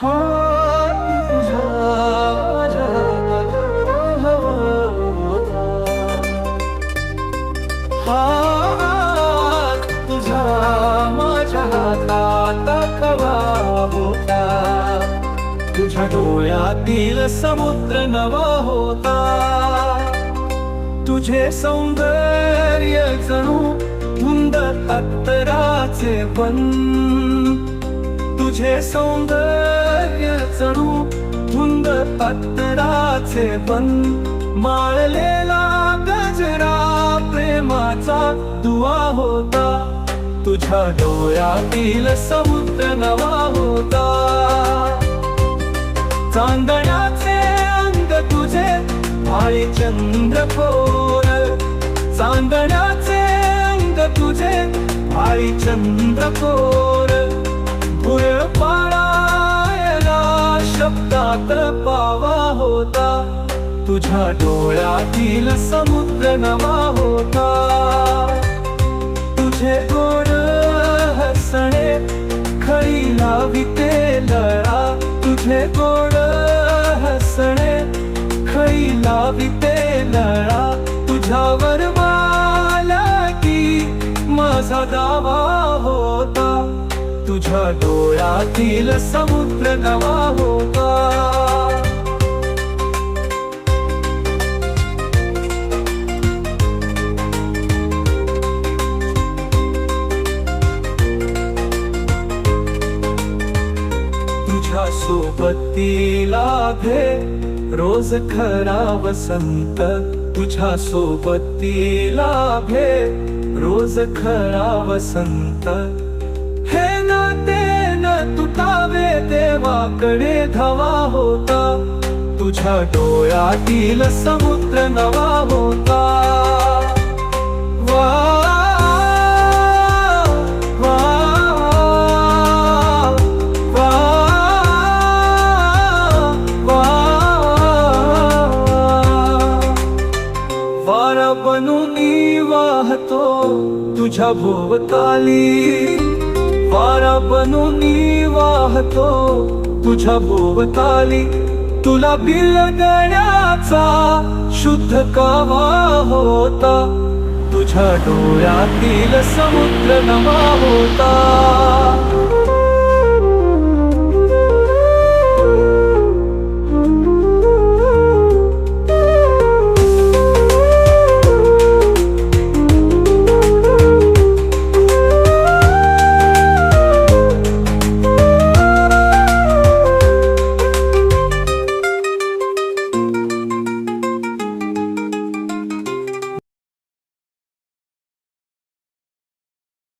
तुझ्या डोळ्यातील समुद्र नवा होता तुझे सौंदर्य जणू धुंद अत्तराचे पण. तुझे सौंदर्य जणू धुंद अत्तराचे पण माळलेला गजरा प्रेमाचा दुवा होता. तुझ्या डोळ्यातील समुद्र नवा होता. चांदण्याचे अंग तुझे भाई चंद्रकोर चांदण्याचे अंग तुझे भाई चंद्रकोर तुझ्या डोळ्यातील समुद्र नवा होता. तुझे गोड हसणे खळी लाविते लळा तुझे गोड हसणे खळी लाविते लळा तुझ्यावर माला की माझा दावा होता. तुझ्या डोळ्यातील समुद्र नवा होता. तुझ्या सोबतीला रोज खरा वसंत तुझ्या सोबतीला भे रोज खरा वसंत हे नाते न तुटावे देवाकडे धावा होता. तुझ्या डोळ्यातील समुद्र नवा होता. राहतो तुझ्या भोवताली. वारा बनून वाहतो तुझ्या भोवताली. तुला बिल गण्याचा शुद्ध कावा होता. तुझ्या डोळ्यातील समुद्र नवा होता.